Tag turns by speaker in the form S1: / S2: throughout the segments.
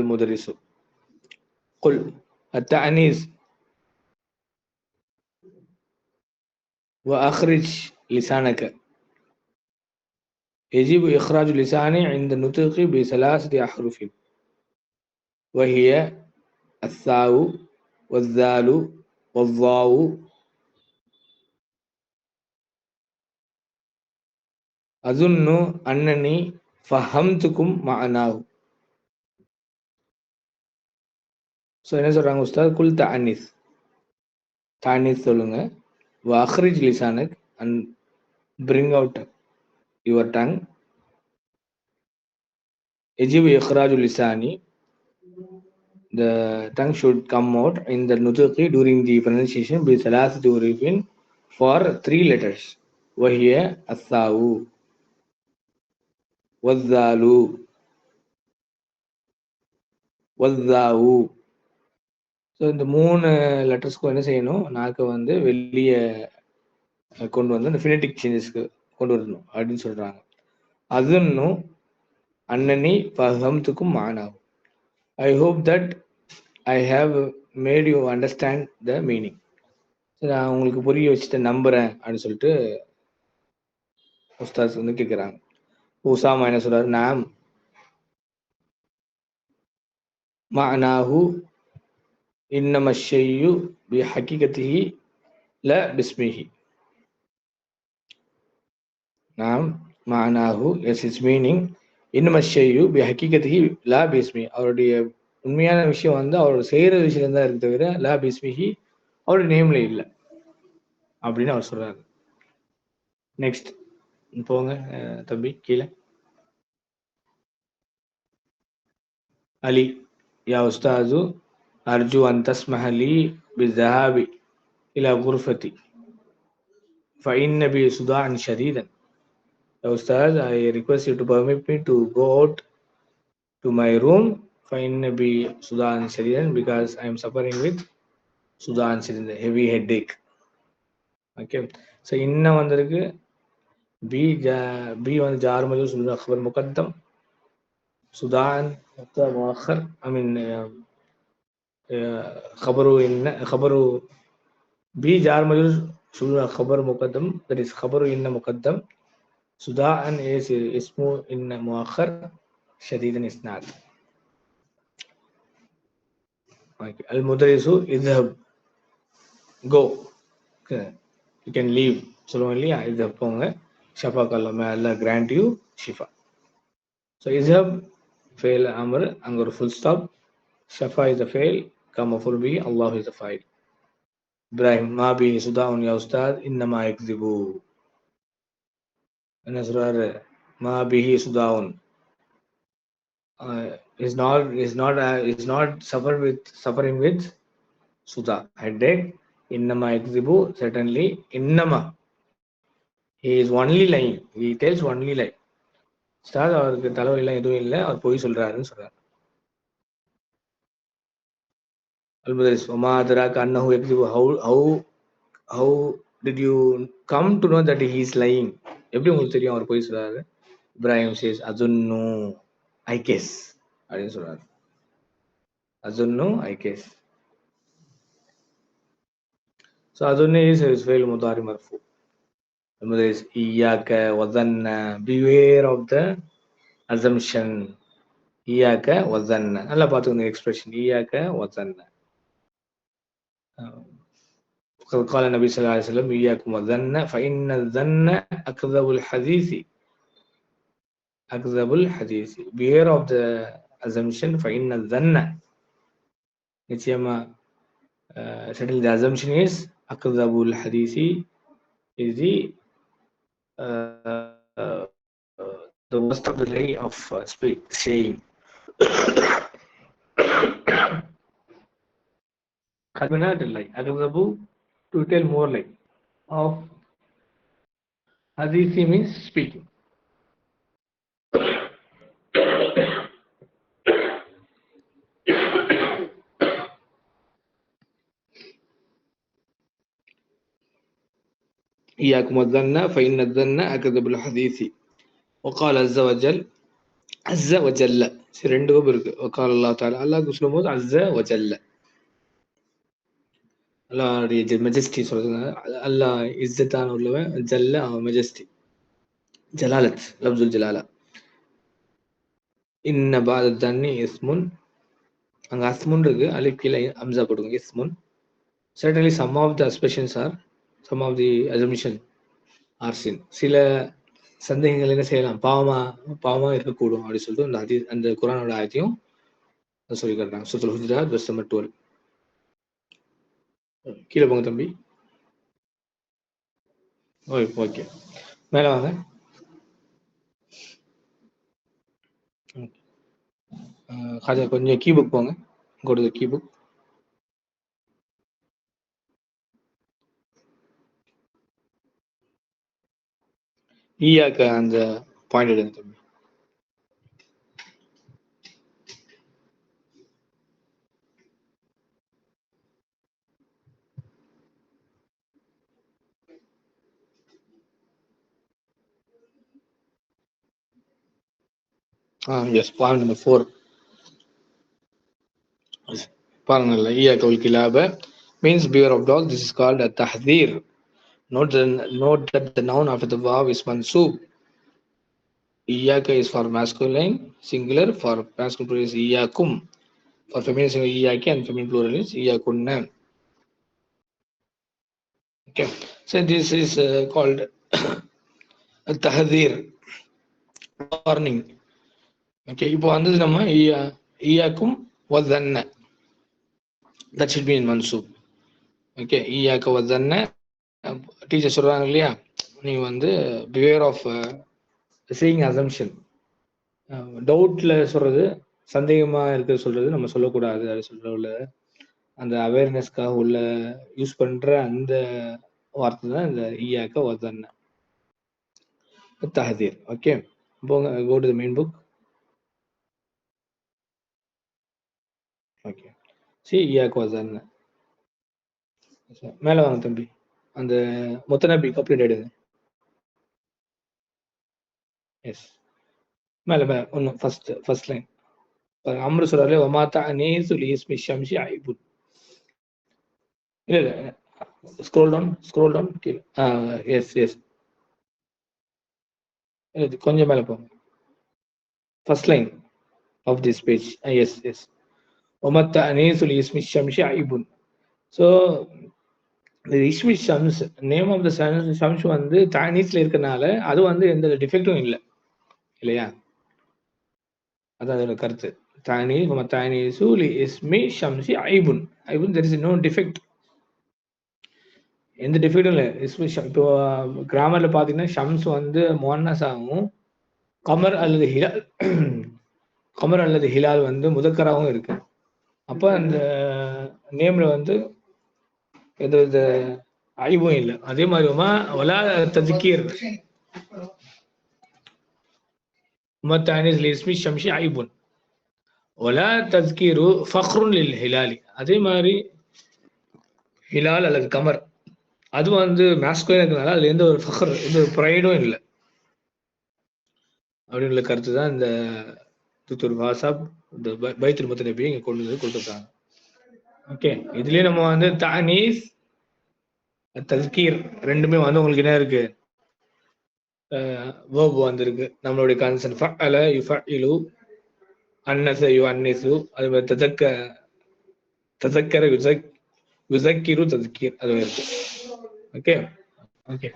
S1: المدرس. قل التأنيث وأخرج لسانك. يجب إخراج لساني عند النطق بثلاثة أحرف. وهي الثاء والذال والضاء أظن أنني فهمتكم معناه. So என்ன சொல்கிறாங்க உஸ்தாத் குல் தஅனிஸ் தஅனிஸ் சொல்லுங்க வஹ்ரிஜ் லிசானக் and bring out your tongue எஜிப் இஹ்ராஜு லிசானி the tongue should come out in the nutqi during the pronunciation by thalathati urufin for three letters وهي الثاء والذال والذاء so இந்த மூணு லெட்டர்ஸ்க்கும் என்ன செய்யணும்? நாக்கை வந்து வெளியே கொண்டு வந்து அந்த ஃபினட்டிக் சேஞ்சஸ்க்கு கொண்டு வரணும் அப்படின்னு சொல்கிறாங்க அது இன்னும் அன்னனி பகம்த்துக்கும் மானாகும். I hope that I have made you understand the meaning நான் உங்களுக்கு புரிய வச்சுட்டு நம்புறேன் அப்படின்னு சொல்லிட்டு உஸ்தாஸ் வந்து கேட்குறாங்க உசாமா என்ன சொல்றாரு? நாம் மனாஹு இன்னம ஷையு பி ஹக்கிகத்திஹி ல பிஸ்மிஹி. நாம் மானாஹு எஸ் இஸ் மீனிங் இன்னம ஷையு பி ஹக்கிகத்திஹி லா பிஸ்மி அவருடைய உண்மையான விஷயம் வந்து அவர் செய்யற விஷயம் தான் இருக்கு தவிர லா பிஸ்மிஹி அவருடைய நேம்ல இல்லை. அப்படின்னு அவர் சொல்றாரு. நெக்ஸ்ட் போங்க தம்பி கீழே. அலி யா உஸ்தாது أرجو أن تسمح لي بالذهاب إلى غرفتي. فإن بي صداعا شديدا. أستاذ I request you to permit me to go out to my room. فإن بي صداعا شديدا because I am suffering with صداعا شديدا heavy headache. Okay. So إن வந்திருக்கு بي جا بي வந்து جار مجوز خبر مقدم. صداعا مؤخر I mean خبرو إن خبرو بي جار مجرور سلونا خبر مقدم that is خبر إن مقدم سداء is اسمه إن مؤخر شديدا إسناد okay. المدرس اذهب go okay. you can leave சொல்லுவோம் இல்லையா اذهب போங்க ஷஃபா கல்ல மேல grant you Shifa so இஸ்ஹப் ஃபெயில் அமர் அங்க ஒரு ஃபுல் ஸ்டாப் ஷஃபா இஸ் அ ஃபெயில் கம் மஃபூல் பி அல்லாஹ் இஸ் அ ஃபைல் இப்ராஹிம் ma பி சுதாவுன் யா உஸ்தாத் இன்னமா எக்ஸிபு என்ன சொல்றாரு மா பிஹி சுதாவுன் is not is not is not suffer with suffering with Sudha headache இன்னமா எக்ஸிபு certainly இன்னமா he is only lying. He tells only lie. ஸ்டார் அவருக்கு தலைவலிலாம் எதுவும் இல்லை. அவர் பொய் சொல்றாருன்னு சொல்றாரு. அல்முதரிஸ் ஒமா அதராக் அன்னஹு எக்ஸிபு how how how did you come to know that he is lying எப்படி உங்களுக்கு தெரியும் அவர் பொய் சொல்றாரு இப்ராஹிம் சேஸ் அசுன்னு ஐ கேஸ் அப்படின்னு சொல்றாரு அசுன்னு ஐ கேஸ் ஸோ அதுன்னு இஸ் ஃபெயில் முதாரி மர்ஃபூ المدرس إياك وظن beware of the assumption إياك وظن நல்லா பார்த்துக்கோங்க expression إياك وظن قال النبي صلى الله عليه وسلم إياكم الظن فإن الظن أكذب الحديث. أكذب الحديث. بير of the assumption فإن الظن نتيما certain uh, the assumption is أكذب الحديث is the uh, uh, the worst of the lay of uh, speak, saying. Kadmana lie. Agazabu to tell more lie. Of Hadisi means speaking. إياكم الظن فإن الظن أكذب الحديث وقال عز وجل அஸ்ஸ வஜல்ல சரி ரெண்டு கோப்பு இருக்கு ஒக்கால் அல்லா தாலா அல்லாஹ் சொல்லும் போது அஸ்ஸ வஜல்ல அல்லாஹ்வுடைய majesty சொல்றது அல்லாஹ் இஸ்ஸத்தான உள்ளவன் ஜல்ல அவன் மெஜஸ்டி ஜலாலத் லப்சுல் ஜலாலா. இன்ன பாத தண்ணி இஸ்முன். அங்க அஸ்முன் இருக்கு அலிப் கீழே அம்சா போடுங்க இஸ்முன். Certainly some of the aspersions are some of the assumption are சில சந்தேகங்கள் என்ன செய்யலாம்? பாவமா பாவமா இருக்கக்கூடும் அப்படின்னு சொல்லிட்டு அந்த அதி அந்த குரானோட ஆயத்தையும் சொல்லி காட்டுறாங்க. சுத்தல் ஹுஜராத் வெஸ்ட் நம்பர் டுவெல் கீழே போங்க தம்பி. Okay okay. மேலே வாங்க. ஹாஜா கொஞ்சம் கீ புக் போங்க. கொடுத்து கீ புக் ஈயாக்க அந்த பாயிண்ட் எடுங்க தம்பி. Yes, point number four. means beware of dogs. This is called a tahdir. Note, note that the noun after the verb is mansub. Iyaka is for masculine singular, for masculine plural is iyakum. For feminine singular iyaki and feminine plural is iyakunna. Okay, so this is uh, called a tahdir warning. Okay இப்போ வந்தது நம்ம ஈயா ஈயாக்கும் வதன்ன. That should be மன்சூப் okay ஈயாக்க வதன்ன. Teacher சொல்கிறாங்க இல்லையா? நீ வந்து beware of seeing uh, assumption டவுட்டில் uh, சொல்கிறது சந்தேகமாக இருக்க சொல்கிறது நம்ம சொல்லக்கூடாது. அது சொல்கிற உள்ள அந்த அவேர்னஸ்க்காக உள்ள யூஸ் பண்ணுற அந்த வார்த்தை தான் இந்த ஈயாக்க வதன்ன. தஹதீர். ஓகே போங்க go to the main book okay C ஈயாக்க மேல வாங்க தம்பி. அந்த முத்தநபி கம்ப்ளீட் ஆயிடுது எஸ் மேல மேல ஒன்று ஃபர்ஸ்ட் ஃபர்ஸ்ட் லைன் அம்ரு சொல்றாரு ஒமாத்தா நேசு லிஸ்மி ஷம்ஷி ஐபுத் இல்ல இல்ல ஸ்க்ரோல் டவுன் ஸ்க்ரோல் டவுன் கீழே. எஸ் எஸ் கொஞ்சம் மேல போங்க. First line of this page yes yes ஒமத்தா நேசு இஸ்மி ஷம்ஷி ஐபுன் ஸோ இஸ்மி ஷம்ஸ் நேம் ஆஃப் த ஷம்ஸ் வந்து சாய்னீஸ்ல இருக்கனால அது வந்து எந்த டிஃபெக்டும் இல்லை. இல்லையா? அதான் அதோட கருத்து. தானி நம்ம தானி சூலி இஸ்மி ஷம்சி ஐபுன் ஐபுன் தெர் இஸ் நோ டிஃபெக்ட் எந்த டிஃபெக்டும் இல்லை. இஸ்மி இப்போ கிராமர்ல பார்த்தீங்கன்னா ஷம்ஸ் வந்து மோன்னஸ் ஆகும் கமர் அல்லது ஹிலால் கமர் அல்லது ஹிலால் வந்து முதக்கராகவும் இருக்கு. அப்போ அந்த நேம்ல வந்து எந்த வித அழிவும் இல்லை. அதே மாதிரி வலா ததுக்கீர் லிஸ்மி ஷம்ஷி ஐபுன். ஒலா தஸ்கீரு ஃபஹ்ருன் லில் ஹிலாலி. அதே மாதிரி ஹிலால் அல்லது கமர். அது வந்து மேஸ்குலன் இருக்கிறதுனால அதுல எந்த ஒரு ஃபஹர் எந்த ஒரு ப்ரைடும் இல்லை. அப்படின்னு உள்ள கருத்து தான் இந்த துத்தூர் வாசாப் இந்த பைத்துல் நபி இங்க கொண்டு வந்து கொடுத்துருக்காங்க. ஓகே இதுலயே நம்ம வந்து தானீஸ் தஸ்கீர் ரெண்டுமே வந்து உங்களுக்கு என்ன இருக்கு? வேர்ப் வந்திருக்கு. நம்மளுடைய கான்சன் ஃபஅல யுஃபஇலு அன்னஸ யுஅன்னிசு. அது மாதிரி ததக்க ததக்கர யுஸக் யுஸக்கிரு தஸ்கீர் அது இருக்கு. Okay okay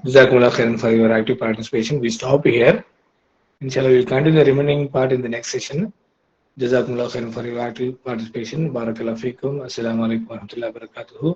S1: khairan for your active participation we stop here. inshallah we'll continue the remaining part in the next session. Jazakumullah khairan for your active participation. Barakallah fikum. Assalamualaikum warahmatullahi wabarakatuh.